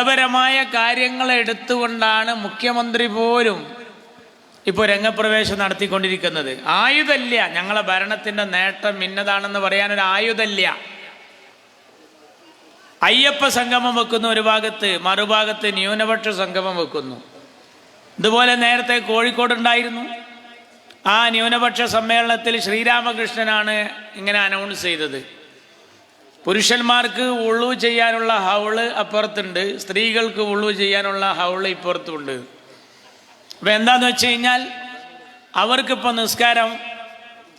മതപരമായ കാര്യങ്ങൾ എടുത്തുകൊണ്ടാണ് മുഖ്യമന്ത്രി പോലും ഇപ്പോൾ രംഗപ്രവേശം നടത്തിക്കൊണ്ടിരിക്കുന്നത്. ആയുധല്ല ഞങ്ങളെ ഭരണത്തിന്റെ നേട്ടം ഇന്നതാണെന്ന് പറയാനൊരു ആയുധല്ല അയ്യപ്പ സംഗമം വെക്കുന്നു ഒരു ഭാഗത്ത് മറുഭാഗത്ത് ന്യൂനപക്ഷ സംഗമം വെക്കുന്നു. ഇതുപോലെ നേരത്തെ കോഴിക്കോട് ഉണ്ടായിരുന്നു. ആ ന്യൂനപക്ഷ സമ്മേളനത്തിൽ ശ്രീരാമകൃഷ്ണനാണ് ഇങ്ങനെ അനൗൺസ് ചെയ്തത്. പുരുഷന്മാർക്ക് ഉള്ളു ചെയ്യാനുള്ള ഹൗൾ അപ്പുറത്തുണ്ട്. സ്ത്രീകൾക്ക് ഉള്ളു ചെയ്യാനുള്ള ഹൗൾ ഇപ്പുറത്തുണ്ട്. അപ്പം എന്താന്ന് വെച്ച് കഴിഞ്ഞാൽ അവർക്കിപ്പോൾ നിസ്കാരം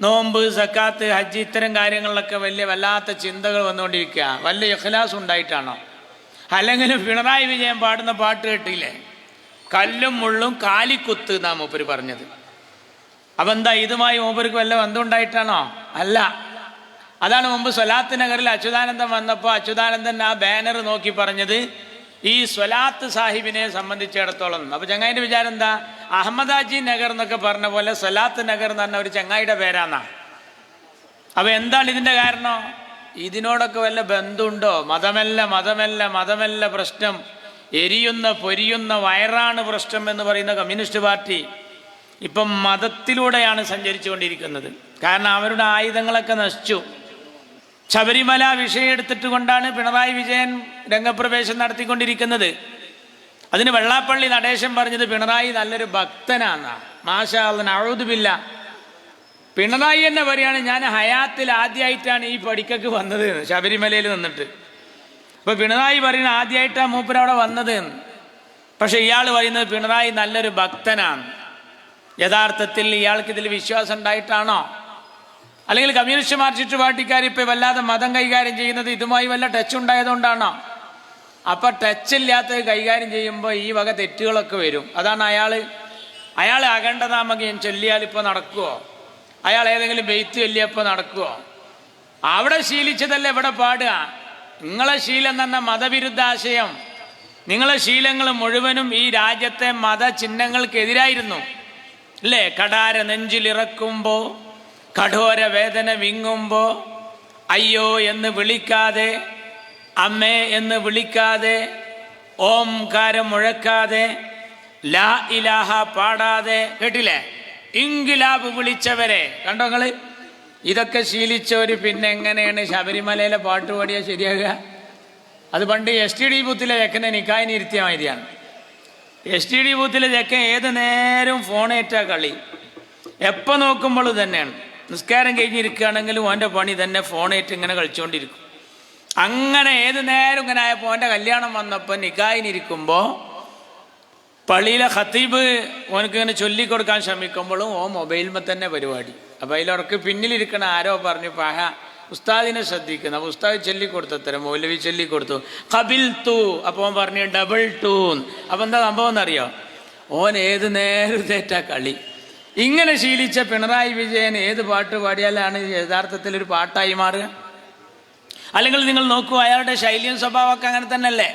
നോമ്പ് സക്കാത്ത് ഹജ്ജ് ഇത്തരം കാര്യങ്ങളിലൊക്കെ വലിയ വല്ലാത്ത ചിന്തകൾ വന്നുകൊണ്ടിരിക്കുക. വല്ല ഇഖ്ലാസ് ഉണ്ടായിട്ടാണോ? അല്ലെങ്കിൽ പിണറായി വിജയൻ പാടുന്ന പാട്ട് കേട്ടില്ലേ? കല്ലും മുള്ളും കാലിക്കുത്ത് എന്നാ മൂപ്പര് പറഞ്ഞത്. അപ്പം എന്താ ഇതുമായി മൂപ്പർക്ക് വല്ല ബന്ധമുണ്ടായിട്ടാണോ അല്ല. അതാണ് മുമ്പ് സ്വലാത്ത് നഗറിൽ അച്യുതാനന്ദൻ വന്നപ്പോൾ അച്യുതാനന്ദൻ ആ ബാനർ നോക്കി പറഞ്ഞത് ഈ സ്വലാത്ത് സാഹിബിനെ സംബന്ധിച്ചിടത്തോളം. അപ്പൊ ചങ്ങായിന്റെ വിചാരം എന്താ? അഹമ്മദാജി നഗർ എന്നൊക്കെ പറഞ്ഞ പോലെ സ്വലാത്ത് നഗർ എന്ന് പറഞ്ഞ ഒരു ചങ്ങായിയുടെ പേരാന്നാ. അപ്പൊ എന്താണ് ഇതിന്റെ കാരണം? ഇതിനോടൊക്കെ വല്ല ബന്ധമുണ്ടോ? മതമല്ല മതമല്ല മതമല്ല പ്രശ്നം. എരിയുന്ന പൊരിയുന്ന വയറാണ് പ്രശ്നം എന്ന് പറയുന്ന കമ്മ്യൂണിസ്റ്റ് പാർട്ടി ഇപ്പം മതത്തിലൂടെയാണ് സഞ്ചരിച്ചുകൊണ്ടിരിക്കുന്നത്. കാരണം അവരുടെ ആയുധങ്ങളൊക്കെ നശിച്ചു. ശബരിമല വിഷയം എടുത്തിട്ട് കൊണ്ടാണ് പിണറായി വിജയൻ രംഗപ്രവേശം നടത്തിക്കൊണ്ടിരിക്കുന്നത്. അതിന് വെള്ളാപ്പള്ളി നടേശൻ പറഞ്ഞത് പിണറായി നല്ലൊരു ഭക്തനാണ് മാഷാ അഴുതുമില്ല പിണറായി എന്നെ പറയാണ് ഞാൻ ഹയാത്തിൽ ആദ്യമായിട്ടാണ് ഈ പടിക്കക്ക് വന്നത് ശബരിമലയിൽ നിന്നിട്ട്. അപ്പൊ പിണറായി പറയുന്നത് ആദ്യമായിട്ടാണ് മൂപ്പൻ അവിടെ വന്നത്. പക്ഷെ ഇയാൾ പറയുന്നത് പിണറായി നല്ലൊരു ഭക്തനാണ് യഥാർത്ഥത്തിൽ ഇയാൾക്ക് ഇതിൽ വിശ്വാസം ഉണ്ടായിട്ടാണോ? അല്ലെങ്കിൽ കമ്മ്യൂണിസ്റ്റ് മാർക്സിസ്റ്റ് പാർട്ടിക്കാർ ഇപ്പോൾ വല്ലാതെ മതം കൈകാര്യം ചെയ്യുന്നത് ഇതുമായി വല്ല ടച്ച് ഉണ്ടായതുകൊണ്ടാണ്? അപ്പൊ ടച്ച് ഇല്ലാത്തത് കൈകാര്യം ചെയ്യുമ്പോൾ ഈ വക തെറ്റുകളൊക്കെ വരും. അതാണ് അയാൾ അയാൾ അഖണ്ഡനാമകം ചൊല്ലിയാൽ ഇപ്പോൾ നടക്കുമോ അയാൾ ഏതെങ്കിലും ബെയ്ത്ത് ചൊല്ലിയപ്പോൾ നടക്കുമോ അവിടെ ശീലിച്ചതല്ലേ ഇവിടെ പാടുക. നിങ്ങളെ ശീലം തന്നെ മതവിരുദ്ധ ആശയം നിങ്ങളെ ശീലങ്ങൾ മുഴുവനും ഈ രാജ്യത്തെ മതചിഹ്നങ്ങൾക്കെതിരായിരുന്നു. അല്ലേ? കടാര നെഞ്ചിലിറക്കുമ്പോ കഠോര വേദന വിങ്ങുമ്പോ അയ്യോ എന്ന് വിളിക്കാതെ അമ്മേ എന്ന് വിളിക്കാതെ ഓംകാരം മുഴക്കാതെ ലാ ഇലാഹ പാടാതെ കേട്ടില്ലേ? ഇൻകിലാബ് വിളിച്ചവരെ. കണ്ടോ നിങ്ങൾ ഇതൊക്കെ ശീലിച്ചവര് പിന്നെ എങ്ങനെയാണ് ശബരിമലയിലെ പാട്ട് പാടിയാൽ ശരിയാകുക? അത് പണ്ട് എസ് ടി ഡി ബൂത്തിലെ ചെക്കനെ നിക്കായിന് ഇരുത്തിയ മാതിരിയാണ് എസ് ടി ഡി ബൂത്തിലെ ചെക്കൻ ഏത് നേരവും ഫോണേറ്റാ കളി? എപ്പോൾ നോക്കുമ്പോൾ തന്നെയാണ് നിസ്കാരം കഴിഞ്ഞിരിക്കുകയാണെങ്കിലും ഓന്റെ പണി തന്നെ ഫോണേറ്റ് ഇങ്ങനെ കളിച്ചുകൊണ്ടിരിക്കും അങ്ങനെ ഏത് നേരം ഇങ്ങനെ ആയപ്പോൾ ഓന്റെ കല്യാണം വന്നപ്പോൾ നിക്കായിനിരിക്കുമ്പോൾ പള്ളിയിലെ ഖത്തീബ് ഓനക്ക് ഇങ്ങനെ ചൊല്ലിക്കൊടുക്കാൻ ശ്രമിക്കുമ്പോഴും ഓ മൊബൈലിൽ തന്നെ പരിപാടി. അപ്പം അതിലവർക്ക് പിന്നിലിരിക്കണ ആരോ പറഞ്ഞു പഹ ഉസ്താദിനെ ശ്രദ്ധിക്കുന്നു. അപ്പോൾ ഉസ്താദ് ചൊല്ലിക്കൊടുത്ത തരം മൗലവി ചൊല്ലിക്കൊടുത്തു. കബിൽ തൂ അപ്പോൾ പറഞ്ഞു ഡബിൾ ടൂ അപ്പോൾ എന്താ സംഭവം എന്നറിയോ? ഓൻ ഏത് നേരം തേറ്റാ കളി. ഇങ്ങനെ ശീലിച്ച പിണറായി വിജയൻ ഏത് പാട്ട് പാടിയാലാണ് യഥാർത്ഥത്തിൽ ഒരു പാട്ടായി മാറുക? അല്ലെങ്കിൽ നിങ്ങൾ നോക്കൂ അയാളുടെ ശൈലിയും സ്വഭാവമൊക്കെ അങ്ങനെ തന്നെയല്ലേ?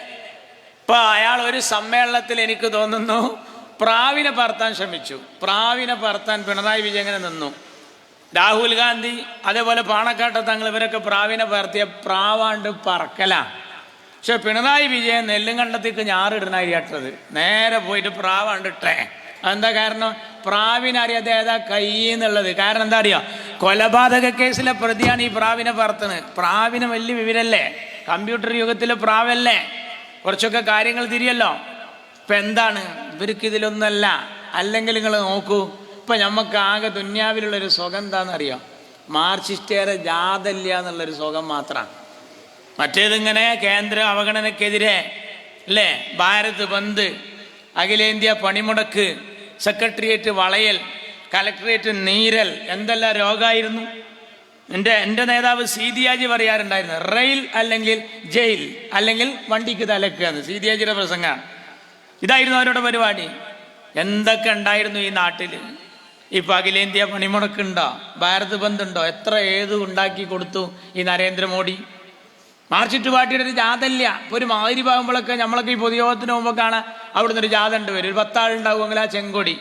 ഇപ്പൊ അയാൾ ഒരു സമ്മേളനത്തിൽ എനിക്ക് തോന്നുന്നു പ്രാവിനെ പറത്താൻ ശ്രമിച്ചു. പ്രാവിനെ പറത്താൻ പിണറായി വിജയൻ ഇങ്ങനെ നിന്നു. രാഹുൽ ഗാന്ധി അതേപോലെ പാണക്കാട്ട തങ്ങൾ ഇവരൊക്കെ പ്രാവിനെ പറത്തിയ പ്രാവാണ്ട് പറക്കല. പക്ഷെ പിണറായി വിജയൻ നെല്ലും കണ്ടത്തേക്ക് ഞാറിടണായിട്ടത് നേരെ പോയിട്ട് പ്രാവാണ്ട് ഇട്ടേ അതെന്താ കാരണം? പ്രാവിനെ അറിയാതെ ഏതാ കൈ എന്നുള്ളത് കാരണം എന്താ അറിയോ? കൊലപാതക കേസിലെ പ്രതിയാണ് ഈ പ്രാവിനെ പറത്തുന്നത്. പ്രാവിന് വലിയ വിവരല്ലേ? കമ്പ്യൂട്ടർ യുഗത്തിലെ പ്രാവല്ലേ? കുറച്ചൊക്കെ കാര്യങ്ങൾ തിരിയല്ലോ. ഇപ്പൊ എന്താണ്? ഇവർക്ക് ഇതിലൊന്നല്ല. അല്ലെങ്കിൽ നിങ്ങൾ നോക്കൂ. ഇപ്പൊ നമുക്ക് ആകെ ദുന്യാവിലുള്ളൊരു സുഖം എന്താണെന്നറിയോ മാർച്ചിസ്റ്റേറെ ജാതല്ല എന്നുള്ളൊരു സുഖം മാത്രമാണ് മറ്റേതിങ്ങനെ കേന്ദ്ര അവഗണനക്കെതിരെ അല്ലേ? ഭാരത് ബന്ദ് അഖിലേന്ത്യ പണിമുടക്ക് സെക്രട്ടേറിയറ്റ് വളയൽ കലക്ടറേറ്റ് നീരൽ എന്തെല്ലാം രോഗമായിരുന്നു എന്റെ എന്റെ നേതാവ് സീതിയാജി പറയാറുണ്ടായിരുന്നു റെയിൽ അല്ലെങ്കിൽ ജയിൽ അല്ലെങ്കിൽ വണ്ടിക്ക് തലക്കുക എന്ന് സീതിയാജിയുടെ പ്രസംഗമാണ് ഇതായിരുന്നു അവരുടെ പരിപാടി. എന്തൊക്കെ ഉണ്ടായിരുന്നു ഈ നാട്ടിൽ ഇപ്പൊ അഖിലേന്ത്യാ പണിമുടക്കുണ്ടോ? ഭാരത് ബന്ധുണ്ടോ? എത്ര ഏത് ഉണ്ടാക്കി കൊടുത്തു ഈ നരേന്ദ്രമോദി? മാർച്ചിട്ട് പാർട്ടിയുടെ ഒരു ജാതല്ല. ഇപ്പൊ ഒരു മാതിരി പാകുമ്പോഴൊക്കെ നമ്മളൊക്കെ ഈ പൊതുയോഗത്തിന് മുമ്പൊക്കെയാണ് അവിടുന്ന് ഒരു ജാഥ ഉണ്ട് വരും. ഒരു പത്താളുണ്ടാവുമെങ്കിൽ ആ ചെങ്കൊടി.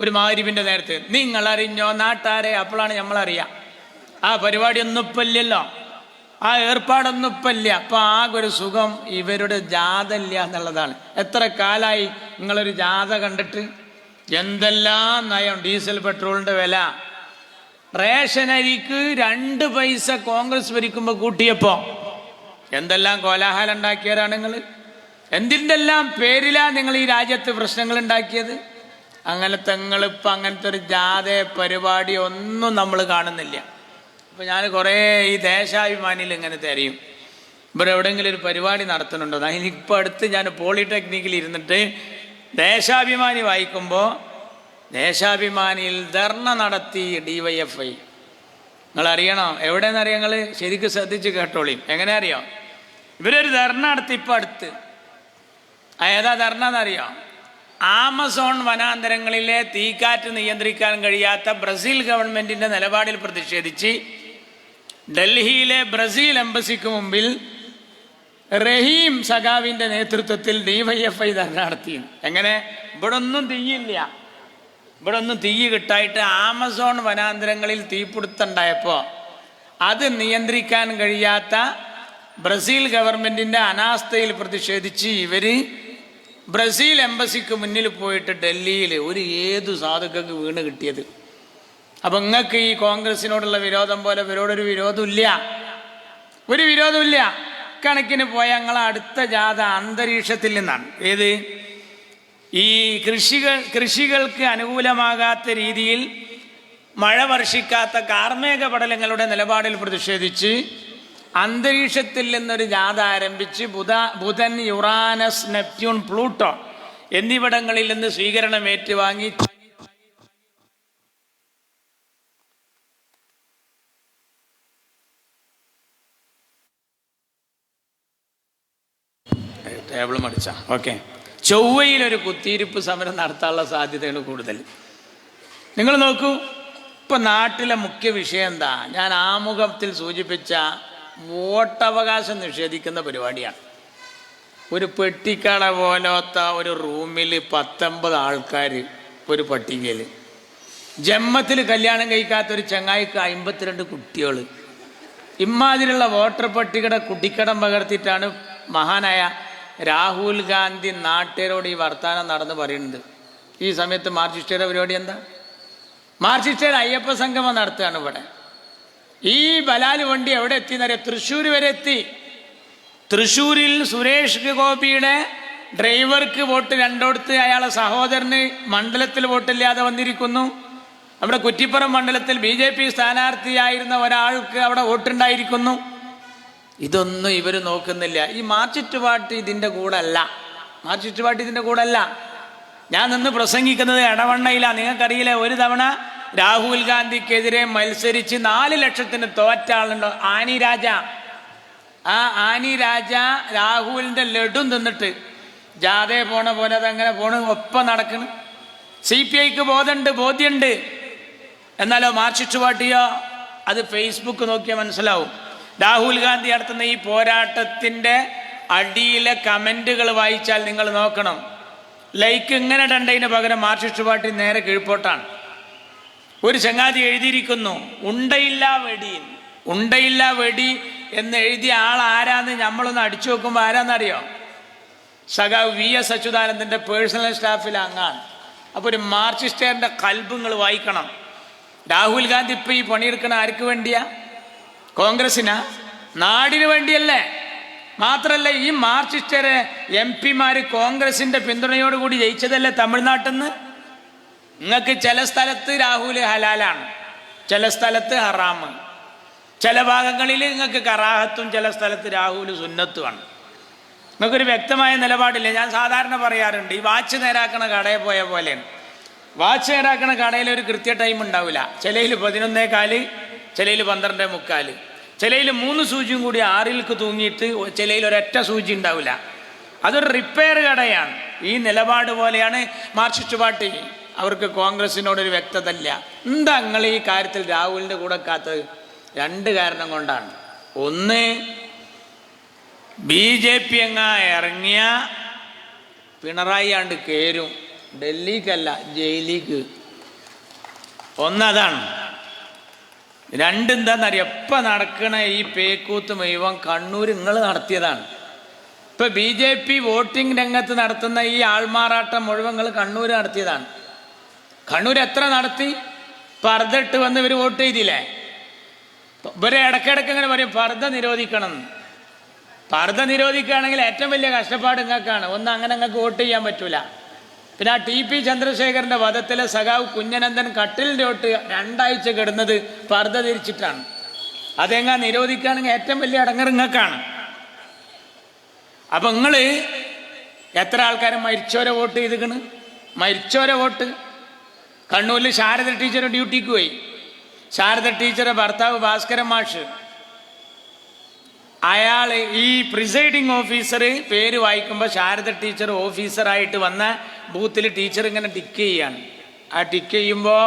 ഒരു മാതിരിപ്പിന്റെ നേരത്ത്. നിങ്ങൾ അറിഞ്ഞോ നാട്ടാരെ? അപ്പോഴാണ് നമ്മളറിയാം. ആ പരിപാടി ഒന്നും ഇപ്പം ഇല്ലല്ലോ. ആ ഏർപ്പാടൊന്നും ഇപ്പല്ല അപ്പം ആകെ ഒരു സുഖം ഇവരുടെ ജാതല്ല എന്നുള്ളതാണ്. എത്ര കാലമായി നിങ്ങളൊരു ജാഥ കണ്ടിട്ട്? എന്തെല്ലാം നയം? ഡീസൽ പെട്രോളിന്റെ വില. റേഷൻ അരിക്ക് രണ്ട് പൈസ കോൺഗ്രസ് ഭരിക്കുമ്പോൾ കൂട്ടിയപ്പോൾ എന്തെല്ലാം കോലാഹലം ഉണ്ടാക്കിയവരാണ് നിങ്ങൾ എന്തിന്റെ എല്ലാം പേരിലാണ് നിങ്ങൾ ഈ രാജ്യത്ത് പ്രശ്നങ്ങൾ ഉണ്ടാക്കിയത്? അങ്ങനത്തെ നിങ്ങളിപ്പോൾ അങ്ങനത്തെ ഒരു ജാഥ പരിപാടി ഒന്നും നമ്മൾ കാണുന്നില്ല. അപ്പോൾ ഞാൻ കുറേ ഈ ദേശാഭിമാനിയിൽ ഇങ്ങനെ തിരയും. ഇവിടെ എവിടെയെങ്കിലും ഒരു പരിപാടി നടത്തുന്നുണ്ടോ? അതിനിപ്പോൾ അടുത്ത് ഞാൻ പോളിടെക്നിക്കിൽ ഇരുന്നിട്ട് ദേശാഭിമാനി വായിക്കുമ്പോൾ ദേശാഭിമാനിയിൽ ധർണ നടത്തി ഡി വൈ എഫ് ഐ നിങ്ങൾ അറിയണോ എവിടെയെന്ന് അറിയാം നിങ്ങൾ ശരിക്കും ശ്രദ്ധിച്ച് കേട്ടോളിയും എങ്ങനെ അറിയാം? ഇവരൊരു ധർണ നടത്തി ഇപ്പം അടുത്ത് ഏതാ ധർണ എന്നറിയാം ആമസോൺ വനാന്തരങ്ങളിലെ തീക്കാറ്റ് നിയന്ത്രിക്കാൻ കഴിയാത്ത ബ്രസീൽ ഗവൺമെന്റിന്റെ നിലപാടിൽ പ്രതിഷേധിച്ച് ഡൽഹിയിലെ ബ്രസീൽ എംബസിക്ക് മുമ്പിൽ റഹീം സഖാവിന്റെ നേതൃത്വത്തിൽ ഡിവൈഎഫ്ഐ ധർണ നടത്തി എങ്ങനെ? ഇവിടെ ഒന്നും തീയില്ല. ഇവിടെ ഒന്നും തീ കിട്ടായിട്ട് ആമസോൺ വനാന്തരങ്ങളിൽ തീപിടുത്തുണ്ടായപ്പോൾ അത് നിയന്ത്രിക്കാൻ കഴിയാത്ത ബ്രസീൽ ഗവൺമെന്റിന്റെ അനാസ്ഥയിൽ പ്രതിഷേധിച്ച് ഇവർ ബ്രസീൽ എംബസിക്ക് മുന്നിൽ പോയിട്ട് ഡൽഹിയിൽ ഒരു ഏതു സാധുക്കൾക്ക് വീണ് കിട്ടിയത്. അപ്പം നിങ്ങൾക്ക് ഈ കോൺഗ്രസിനോടുള്ള വിരോധം പോലെ ഇവരോടൊരു വിരോധമില്ല. ഒരു വിരോധമില്ല. കണക്കിന് പോയ ഞങ്ങളെ അടുത്ത ജാഥ അന്തരീക്ഷത്തിൽ നിന്നാണ്. ഏത്? ഈ കൃഷികൾ കൃഷികൾക്ക് അനുകൂലമാകാത്ത രീതിയിൽ മഴ വർഷിക്കാത്ത കാർമേക പടലങ്ങളുടെ നിലപാടിൽ പ്രതിഷേധിച്ച് അന്തരീക്ഷത്തിൽ നിന്നൊരു ജാഥ ആരംഭിച്ച് ബുധ ബുധൻ യുറാനസ് നെപ്റ്റ്യൂൺ പ്ലൂട്ടോ എന്നിവിടങ്ങളിൽ നിന്ന് സ്വീകരണം ഏറ്റുവാങ്ങി. ടേബിൾ മടിച്ച. ഓക്കെ. ചൊവ്വയിൽ ഒരു കുത്തിയിരിപ്പ് സമരം നടത്താനുള്ള സാധ്യതയാണ് കൂടുതൽ. നിങ്ങൾ നോക്കൂ ഇപ്പം നാട്ടിലെ മുഖ്യ വിഷയം എന്താ? ഞാൻ ആമുഖത്തിൽ സൂചിപ്പിച്ച വോട്ടവകാശം നിഷേധിക്കുന്ന പരിപാടിയാണ്. ഒരു പെട്ടിക്കട പോലത്തെ ഒരു റൂമിൽ പത്തൊമ്പത് ആൾക്കാർ ഒരു പട്ടികയിൽ. ജന്മത്തിൽ കല്യാണം കഴിക്കാത്ത ഒരു ചങ്ങായിക്ക് അമ്പത്തിരണ്ട് കുട്ടികൾ ഇമാതിരിയുള്ള വോട്ടർ പട്ടികയുടെ കുട്ടിക്കടം പകർത്തിയിട്ടാണ് മഹാനായ രാഹുൽ ഗാന്ധി നാട്ടുകാരോട് ഈ വർത്തമാനം നടന്ന് പറയുന്നത്. ഈ സമയത്ത് മാർക്സിസ്റ്റുകാരുടെ പരിപാടി എന്താ? മാർക്സിസ്റ്റുകാർ അയ്യപ്പ സംഗമം നടത്തുകയാണ് ഇവിടെ. ഈ ബലാൽ വണ്ടി എവിടെ എത്തി എന്നറിയാം? തൃശ്ശൂർ വരെ എത്തി. തൃശ്ശൂരിൽ സുരേഷ് ഗോപിയുടെ ഡ്രൈവർക്ക് വോട്ട് രണ്ടോടുത്ത് അയാളെ സഹോദരന് മണ്ഡലത്തിൽ വോട്ടില്ലാതെ വന്നിരിക്കുന്നു. നമ്മുടെ കുറ്റിപ്പുറം മണ്ഡലത്തിൽ ബി ജെ പി സ്ഥാനാർത്ഥിയായിരുന്ന ഒരാൾക്ക് അവിടെ വോട്ടുണ്ടായിരിക്കുന്നു. ഇതൊന്നും ഇവർ നോക്കുന്നില്ല. ഈ മാർച്ചിറ്റ് പാർട്ടി ഇതിന്റെ കൂടല്ല. അല്ല മാർച്ചിറ്റ് പാർട്ടി ഇതിന്റെ കൂടല്ല. ഞാൻ നിന്ന് പ്രസംഗിക്കുന്നത് ഇടവണ്ണയിലാണ് നിങ്ങൾക്കറിയില്ല ഒരു തവണ രാഹുൽ ഗാന്ധിക്കെതിരെ മത്സരിച്ച് നാല് ലക്ഷത്തിന് തോറ്റ ആളുണ്ടോ ആനി രാജ. ആ ആനി രാജ രാഹുലിന്റെ ലഡു തിന്നിട്ട് ജാതെ പോണ പോലെ അതങ്ങനെ പോണ് ഒപ്പം നടക്കണം. സി പി ഐക്ക് ബോധമുണ്ട് ബോധ്യമുണ്ട് എന്നാലോ മാർക്സിസ്റ്റ് പാർട്ടിയോ അത് ഫേസ്ബുക്ക് നോക്കിയാൽ മനസ്സിലാവും. രാഹുൽ ഗാന്ധി നടത്തുന്ന ഈ പോരാട്ടത്തിന്റെ അടിയിലെ കമന്റുകൾ വായിച്ചാൽ നിങ്ങൾ നോക്കണം. ലൈക്ക് ഇങ്ങനെ ഡണ്ടതിന് പകരം മാർക്സിസ്റ്റ് പാർട്ടി നേരെ കീഴ്പോട്ടാണ്. ഒരു ചങ്ങാതി എഴുതിയിരിക്കുന്നു ഉണ്ടയില്ല വെടി ഉണ്ടയില്ല വെടി എന്ന് എഴുതിയ ആൾ ആരാന്ന് നമ്മളൊന്ന് അടിച്ചു നോക്കുമ്പോൾ ആരാന്നറിയോ? സഖാവ് വി എസ് അച്യുതാനന്ദന്റെ പേഴ്സണൽ സ്റ്റാഫിൽ അങ്ങാണ്. അപ്പോൾ ഒരു മാർക്സിസ്റ്റുകാരന്റെ കൽബുങ്ങൾ വായിക്കണം. രാഹുൽ ഗാന്ധി ഇപ്പൊ ഈ പണിയെടുക്കണ ആർക്ക് വേണ്ടിയാ? കോൺഗ്രസിനാ നാടിന് വേണ്ടിയല്ലേ? മാത്രല്ല ഈ മാർക്സിസ്റ്റരെ എം പിമാര് കോൺഗ്രസിന്റെ പിന്തുണയോടുകൂടി ജയിച്ചതല്ലേ തമിഴ്നാട്ടിൽ നിന്ന് നിങ്ങൾക്ക് ചില സ്ഥലത്ത് രാഹുൽ ഹലാലാണ് ചില സ്ഥലത്ത് ഹറാമ് ചില ഭാഗങ്ങളിൽ നിങ്ങൾക്ക് കറാഹത്തും ചില സ്ഥലത്ത് രാഹുൽ സുന്നത്തുമാണ്. നിങ്ങൾക്കൊരു വ്യക്തമായ നിലപാടില്ല? ഞാൻ സാധാരണ പറയാറുണ്ട് ഈ വാച്ച് നേരാക്കണ കടയിൽ പോയ പോലെയാണ്. വാച്ച് നേരാക്കണ കടയിൽ ഒരു കൃത്യ ടൈം ഉണ്ടാവില്ല. ചിലയിൽ പതിനൊന്നേ കാൽ ചിലയിൽ പന്ത്രണ്ടേ മുക്കാൽ ചിലയിൽ മൂന്ന് സൂചിയും കൂടി ആറിൽക്ക് തൂങ്ങിയിട്ട് ചിലയിൽ ഒരൊറ്റ സൂചി ഉണ്ടാവില്ല അതൊരു റിപ്പയർ കടയാണ്. ഈ നിലപാട് പോലെയാണ് മാർക്സിസ്റ്റ് പാർട്ടി. അവർക്ക് കോൺഗ്രസിനോടൊരു വ്യക്തത ഇല്ല എന്താ നിങ്ങൾ ഈ കാര്യത്തിൽ രാഹുലിന്റെ കൂടെ കാത്തത്? രണ്ട് കാരണം കൊണ്ടാണ്. ഒന്ന് ബി ജെ പി എങ്ങ ഇറങ്ങിയ പിണറായി ആണ്ട് കയറും ഡൽഹിക്കല്ല ജയിലിക്ക്. ഒന്നതാണ് രണ്ടെന്താന്നറിയാം. എപ്പം നടക്കണ ഈ പേക്കൂത്ത് മുഴുവൻ കണ്ണൂർ നിങ്ങൾ നടത്തിയതാണ്. ഇപ്പൊ ബി ജെ പി വോട്ടിംഗ് രംഗത്ത് നടത്തുന്ന ഈ ആൾമാറാട്ടം മുഴുവൻ നിങ്ങൾ കണ്ണൂർ നടത്തിയതാണ്. കണ്ണൂർ എത്ര നടത്തി? പർദ്ദട്ട് വന്ന് ഇവർ വോട്ട് ചെയ്തില്ലേ? ഇവരെ ഇടയ്ക്കിടയ്ക്ക് ഇങ്ങനെ പറയും പർദ്ദ നിരോധിക്കണം. പർദ്ദ നിരോധിക്കുകയാണെങ്കിൽ ഏറ്റവും വലിയ കഷ്ടപ്പാട് നിങ്ങൾക്കാണ് ഒന്ന് അങ്ങനെ നിങ്ങൾക്ക് വോട്ട് ചെയ്യാൻ പറ്റൂല. പിന്നെ ആ ടി പി ചന്ദ്രശേഖരന്റെ വധത്തിലെ സഖാവ് കുഞ്ഞനന്ദൻ കട്ടിലിന്റെ രണ്ടാഴ്ച കിടന്നത് പർദ്ദ തിരിച്ചിട്ടാണ് അതെങ്ങാ നിരോധിക്കുകയാണെങ്കിൽ ഏറ്റവും വലിയ അടങ്ങർ നിങ്ങൾക്കാണ് അപ്പൊ നിങ്ങൾ എത്ര ആൾക്കാരെ മരിച്ചോരെ വോട്ട് ചെയ്തിക്കണ്? മരിച്ചോരെ വോട്ട്? കണ്ണൂരിൽ ശാരദ ടീച്ചർ ഡ്യൂട്ടിക്ക് പോയി. ശാരദ ടീച്ചറെ ഭർത്താവ് ഭാസ്കരൻ മാഷ്. അയാൾ ഈ പ്രിസൈഡിങ് ഓഫീസർ പേര് വായിക്കുമ്പോൾ ശാരദ ടീച്ചർ ഓഫീസറായിട്ട് വന്ന ബൂത്തിൽ ടീച്ചർ ഇങ്ങനെ ടിക്ക് ചെയ്യാണ്. ആ ടിക്ക് ചെയ്യുമ്പോൾ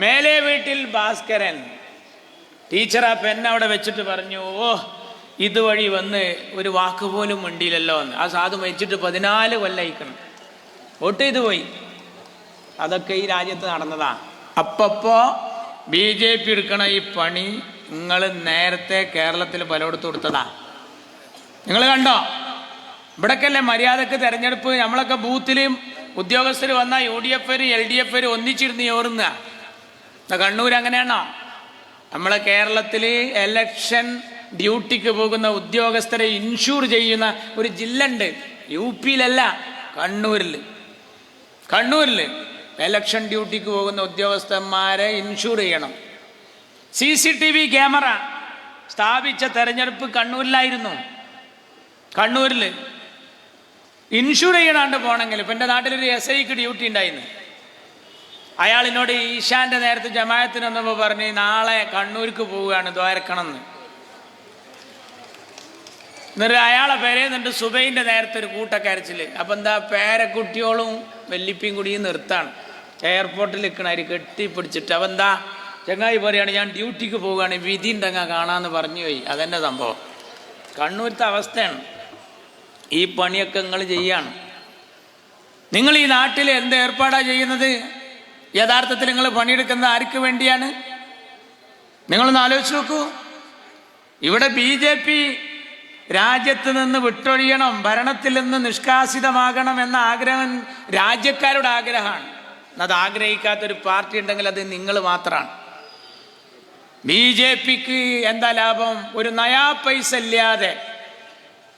മേലെ വീട്ടിൽ ഭാസ്കരൻ ടീച്ചർ ആ പെൻ അവിടെ വെച്ചിട്ട് പറഞ്ഞു ഓ ഇതുവഴി വന്ന് ഒരു വാക്ക് പോലും മിണ്ടിയില്ലല്ലോ എന്ന്. ആ സാധു മരിച്ചിട്ട് പതിനാല് കൊല്ലയിക്കണം വോട്ട് ചെയ്തു പോയി. അതൊക്കെ ഈ രാജ്യത്ത് നടന്നതാ. അപ്പപ്പോ ബി ജെ പി എടുക്കണ ഈ പണി നിങ്ങൾ നേരത്തെ കേരളത്തിൽ പലയിടത്തും കൊടുത്തതാ. നിങ്ങൾ കണ്ടോ? ഇവിടൊക്കെയല്ലേ മര്യാദയ്ക്ക് തെരഞ്ഞെടുപ്പ്? നമ്മളൊക്കെ ബൂത്തിലും ഉദ്യോഗസ്ഥർ വന്നാൽ U D F L D F ഒന്നിച്ചിരുന്ന് ചോറുന്ന. കണ്ണൂർ അങ്ങനെയാണോ? നമ്മളെ കേരളത്തിൽ എലക്ഷൻ ഡ്യൂട്ടിക്ക് പോകുന്ന ഉദ്യോഗസ്ഥരെ ഇൻഷൂർ ചെയ്യുന്ന ഒരു ജില്ല ഉണ്ട് യു പിയിലല്ല കണ്ണൂരിൽ കണ്ണൂരിൽ എലക്ഷൻ ഡ്യൂട്ടിക്ക് പോകുന്ന ഉദ്യോഗസ്ഥന്മാരെ ഇൻഷൂർ ചെയ്യണം. C C T V camera സ്ഥാപിച്ച തെരഞ്ഞെടുപ്പ് കണ്ണൂരിലായിരുന്നു. കണ്ണൂരിൽ ഇൻഷൂർ ചെയ്യണാണ്ട് പോകണമെങ്കിൽ ഇപ്പം എന്റെ നാട്ടിലൊരു എസ് ഐക്ക് ഡ്യൂട്ടി ഉണ്ടായിരുന്നു അയാൾ എന്നോട് ഈശാന്റെ നേരത്തെ ജമായത്തിന് വന്നപ്പോൾ പറഞ്ഞ് നാളെ കണ്ണൂർക്ക് പോവുകയാണ് ദ്വാരക്കണം എന്ന് എന്നിട്ട് അയാളെ പേരെന്നിട്ട് സുബൈന്റെ നേരത്തെ ഒരു കൂട്ടക്കരച്ചിൽ അപ്പം എന്താ പേരക്കുട്ടിയോളും വെല്ലിപ്പിയും കൂടിയും നിർത്താണ്. എയർപോർട്ടിൽ നിൽക്കണ അവർ കെട്ടിപ്പിടിച്ചിട്ട്. അപ്പം എന്താ? ചങ്ങായി പറയാണ് ഞാൻ ഡ്യൂട്ടിക്ക് പോവുകയാണ് വിധി ഉണ്ടെങ്കിൽ കാണാമെന്ന് പറഞ്ഞു പോയി. അതെന്നെ സംഭവം. കണ്ണൂരത്തെ അവസ്ഥയാണ്. ഈ പണിയൊക്കെ നിങ്ങൾ ചെയ്യാണ്. നിങ്ങൾ ഈ നാട്ടിൽ എന്ത് ഏർപ്പാടാ ചെയ്യുന്നത്? യഥാർത്ഥത്തിൽ നിങ്ങൾ പണിയെടുക്കുന്നത് ആർക്ക് വേണ്ടിയാണ്? നിങ്ങളൊന്ന് ആലോചിച്ച് നോക്കൂ. ഇവിടെ ബി ജെ പി രാജ്യത്ത് നിന്ന് വിട്ടൊഴിയണം ഭരണത്തിൽ നിന്ന് നിഷ്കാസിതമാകണം എന്ന ആഗ്രഹം രാജ്യക്കാരുടെ ആഗ്രഹമാണ്. അത് ആഗ്രഹിക്കാത്തൊരു പാർട്ടി ഉണ്ടെങ്കിൽ അത് നിങ്ങൾ മാത്രമാണ്. ബി ജെ പിക്ക് എന്താ ലാഭം? ഒരു നയാ പൈസ ഇല്ലാതെ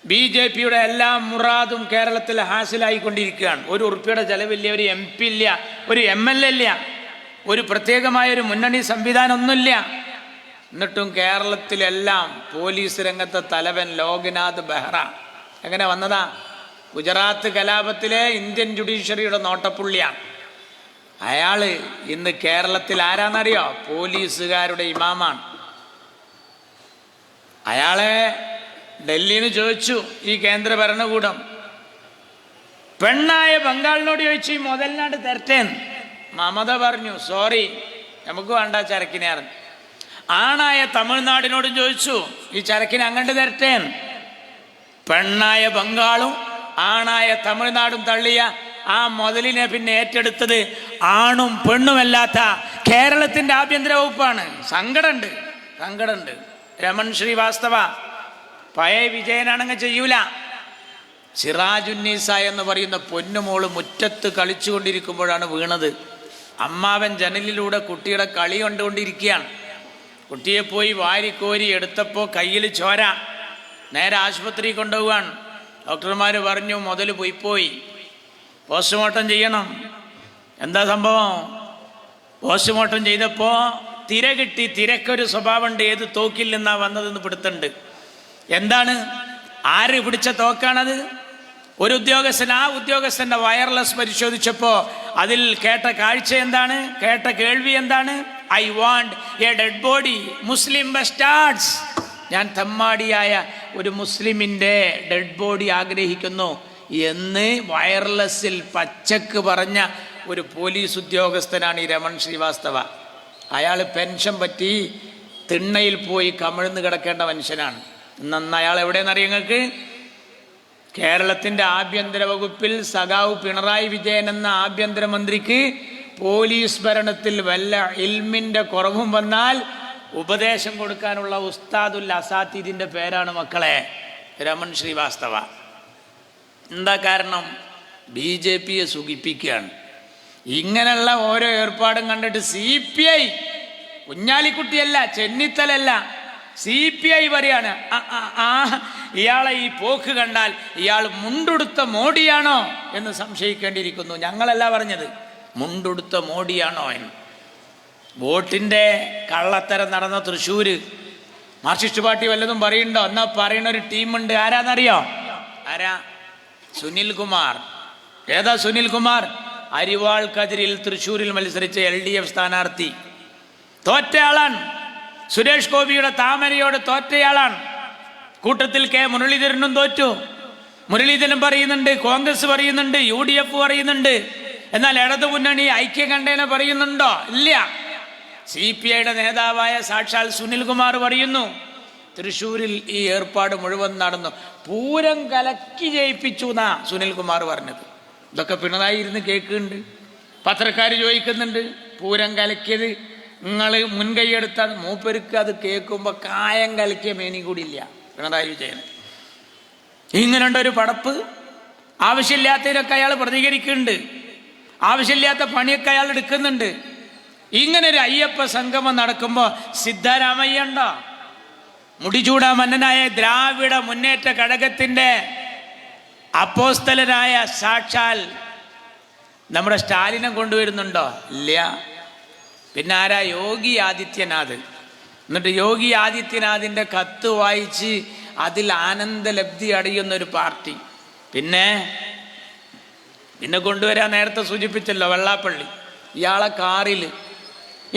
ബി ജെ പിയുടെ എല്ലാ മുറാദും കേരളത്തിൽ ഹാസിലായിക്കൊണ്ടിരിക്കുകയാണ്. ഒരു ഉറുപ്പിയുടെ ചെലവില്ല ഒരു എം പി ഇല്ല ഒരു എം എൽ എ ഇല്ല ഒരു പ്രത്യേകമായ ഒരു മുന്നണി സംവിധാനം ഒന്നുമില്ല എന്നിട്ടും കേരളത്തിലെല്ലാം പോലീസ് രംഗത്തെ തലവൻ ലോക്നാഥ് ബെഹ്റ. എങ്ങനെ വന്നതാ? ഗുജറാത്ത് കലാപത്തിലെ ഇന്ത്യൻ ജുഡീഷ്യറിയുടെ നോട്ടപ്പുള്ളിയാണ്. അയാൾ ഇന്ന് കേരളത്തിൽ ആരാന്നറിയോ? പോലീസുകാരുടെ ഇമാമാണ്. അയാളെ ഡൽഹിയിൽ നിന്ന് ചോദിച്ചു ഈ കേന്ദ്ര ഭരണകൂടം പെണ്ണായ ബംഗാളിനോട് ചോദിച്ചു ഈ മുതലിനാട് തരട്ടേന്ന്? മമത പറഞ്ഞു സോറി നമുക്ക് വേണ്ട ചരക്കിനെ അറിഞ്ഞു ആണായ തമിഴ്നാടിനോടും ചോദിച്ചു ഈ ചരക്കിനെ അങ്ങോട്ട് തരട്ടേന്ന്? പെണ്ണായ ബംഗാളും ആണായ തമിഴ്നാടും തള്ളിയ ആ മുതലിനെ പിന്നെ ഏറ്റെടുത്തത് ആണും പെണ്ണുമല്ലാത്ത കേരളത്തിന്റെ ആഭ്യന്തര വകുപ്പാണ്. സങ്കടമുണ്ട് സങ്കടമുണ്ട്. രമൺ ശ്രീവാസ്തവ പഴയ വിജയനാണെങ്കിൽ ചെയ്യൂല. സിറാജുന്നീസ എന്ന് പറയുന്ന പൊന്നുമോൾ മുറ്റത്ത് കളിച്ചുകൊണ്ടിരിക്കുമ്പോഴാണ് വീണത്. അമ്മാവൻ ജനലിലൂടെ കുട്ടിയുടെ കളി കണ്ടുകൊണ്ടിരിക്കുകയാണ്. കുട്ടിയെ പോയി വാരിക്കോരി എടുത്തപ്പോൾ കയ്യിൽ ചോര. നേരെ ആശുപത്രി കൊണ്ടുപോവാണ് ഡോക്ടർമാർ പറഞ്ഞു മുതൽ പോയി പോയി. പോസ്റ്റ്മോർട്ടം ചെയ്യണം. എന്താ സംഭവം? പോസ്റ്റ്മോർട്ടം ചെയ്തപ്പോൾ തിര കിട്ടി. തിരക്കൊരു സ്വഭാവമുണ്ട്. ഏത് തോക്കിൽ നിന്നാണ് വന്നതെന്ന് പിടുത്തുണ്ട് എന്താണ്? ആര് പിടിച്ച തോക്കാണത്? ഒരു ഉദ്യോഗസ്ഥൻ ആ ഉദ്യോഗസ്ഥന്റെ വയർലെസ് പരിശോധിച്ചപ്പോൾ അതിൽ കേട്ട കാഴ്ച എന്താണ്? കേട്ട കേൾവി എന്താണ്? I want a dead body. Muslim bastards. ഞാൻ തമ്മാടിയായ ഒരു മുസ്ലിമിന്റെ ഡെഡ് ബോഡി ആഗ്രഹിക്കുന്നു എന്ന് വയർലെസ്സിൽ പച്ചക്ക് പറഞ്ഞ ഒരു പോലീസ് ഉദ്യോഗസ്ഥനാണ് ഈ രമൺ ശ്രീവാസ്തവ. അയാൾ പെൻഷൻ പറ്റി തിണ്ണയിൽ പോയി കമിഴ്ന്ന് കിടക്കേണ്ട മനുഷ്യനാണ്. ഇന്ന് അയാൾ എവിടെയെന്നറിയാം നിങ്ങൾക്ക്? കേരളത്തിന്റെ ആഭ്യന്തര വകുപ്പിൽ സഖാവ് പിണറായി വിജയൻ എന്ന ആഭ്യന്തരമന്ത്രിക്ക് പോലീസ് ഭരണത്തിൽ വല്ല ഇൽമിന്റെ കുറവും വന്നാൽ ഉപദേശം കൊടുക്കാനുള്ള ഉസ്താദുൽ അസാത്തിദിന്റെ പേരാണ് മക്കളെ. രമൺ ശ്രീവാസ്തവ. എന്താ കാരണം? ബി ജെ പിയെ സുഖിപ്പിക്കുകയാണ്. ഇങ്ങനെയുള്ള ഓരോ ഏർപ്പാടും കണ്ടിട്ട് സി പി ഐ കുഞ്ഞാലിക്കുട്ടിയല്ല ചെന്നിത്തലല്ല സി പി ഐ ആ, ആ ഇയാളെ ഈ പോക്ക് കണ്ടാൽ ഇയാൾ മുണ്ടുടുത്ത മോഡിയാണോ എന്ന് സംശയിക്കേണ്ടിയിരിക്കുന്നു. ഞങ്ങളല്ല പറഞ്ഞത്. മുണ്ടുടുത്ത മോഡിയാണോ എന്ന്. വോട്ടിന്റെ കള്ളത്തരം നടന്ന തൃശ്ശൂര്. മാർക്സിസ്റ്റ് പാർട്ടി വല്ലതും പറയുന്നുണ്ടോ? എന്നാ പറയുന്ന ഒരു ടീമുണ്ട്. ആരാന്നറിയോ? ആരാ? സുനിൽ കുമാർ ഏതാ സുനിൽ കുമാർ അരിവാൾ കതിരിൽ തൃശ്ശൂരിൽ മത്സരിച്ച എൽ ഡി എഫ് സ്ഥാനാർത്ഥി. തോറ്റയാളാണ്. സുരേഷ് ഗോപിയുടെ താമരയോട് തോറ്റയാളാണ്. കൂട്ടത്തിൽ കെ മുരളീധരനും തോറ്റു. മുരളീധരൻ പറയുന്നുണ്ട് കോൺഗ്രസ് പറയുന്നുണ്ട് യു ഡി എഫ് പറയുന്നുണ്ട്. എന്നാൽ ഇടതു മുന്നണി ഐക്യകണ്ഠേന പറയുന്നുണ്ടോ? ഇല്ല. സി പി ഐയുടെ നേതാവായ സാക്ഷാൽ സുനിൽകുമാർ പറയുന്നു തൃശ്ശൂരിൽ ഈ ഏർപ്പാട് മുഴുവൻ നടന്നു. പൂരം കലക്കി ജയിപ്പിച്ചു എന്നാ സുനിൽകുമാർ പറഞ്ഞത്. ഇതൊക്കെ പിണറായി ഇരുന്ന് കേൾക്കുന്നുണ്ട്. പത്രക്കാർ ചോദിക്കുന്നുണ്ട് പൂരം കലക്കിയത് നിങ്ങൾ മുൻകൈയെടുത്ത മൂപ്പർക്ക് അത് കേൾക്കുമ്പോൾ കായം കളിക്കിയ മേനി കൂടിയില്ല പിണറായി വിജയൻ. ഇങ്ങനെയുണ്ട് ഒരു പടപ്പ്. ആവശ്യമില്ലാത്തതിനൊക്കെ അയാൾ പ്രതികരിക്കുന്നുണ്ട്. ആവശ്യമില്ലാത്ത പണിയൊക്കെ അയാൾ എടുക്കുന്നുണ്ട്. ഇങ്ങനെ ഒരു അയ്യപ്പ സംഗമം നടക്കുമ്പോൾ സിദ്ധരാമയ്യ ഉണ്ടോ? മുടിചൂട മന്നനായ ദ്രാവിഡ മുന്നേറ്റ ഘടകത്തിന്റെ അപ്പോസ്തലനായ സാക്ഷാൽ നമ്മുടെ സ്റ്റാലിനെ കൊണ്ടുവരുന്നുണ്ടോ? ഇല്ല. പിന്നെ ആരാ യോഗി ആദിത്യനാഥ്? എന്നിട്ട് യോഗി ആദിത്യനാഥിന്റെ കത്ത് വായിച്ച് അതിൽ ആനന്ദലബ്ധി അടയുന്ന ഒരു പാർട്ടി. പിന്നെ പിന്നെ കൊണ്ടുവരാൻ നേരത്തെ സൂചിപ്പിച്ചല്ലോ വെള്ളാപ്പള്ളി ഇയാളെ കാറിൽ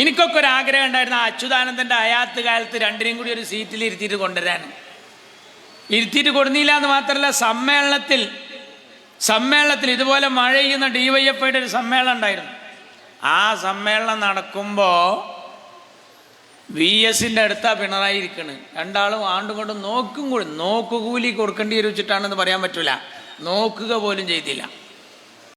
എനിക്കൊക്കെ ഒരു ആഗ്രഹം ഉണ്ടായിരുന്നു അച്യുതാനന്ദന്റെ അയാത്ത് കാലത്ത് രണ്ടിനെയും കൂടി ഒരു സീറ്റിൽ ഇരുത്തിയിട്ട് കൊണ്ടുവരാൻ. ഇരുത്തിയിട്ട് കൊടുന്നില്ല എന്ന് മാത്രമല്ല സമ്മേളനത്തിൽ സമ്മേളനത്തിൽ ഇതുപോലെ മഴ ചെയ്യുന്ന ഡി വൈ എഫ് ഐയുടെ ഒരു സമ്മേളനം ഉണ്ടായിരുന്നു. ആ സമ്മേളനം നടക്കുമ്പോൾ വി എസിന്റെ അടുത്താ പിണറായി ഇരിക്കണ്. രണ്ടാളും ആണ്ടും നോക്കും കൂടി. നോക്കുകൂലി കൊടുക്കേണ്ടി വെച്ചിട്ടാണെന്ന് പറയാൻ പറ്റില്ല നോക്കുക പോലും ചെയ്തില്ല.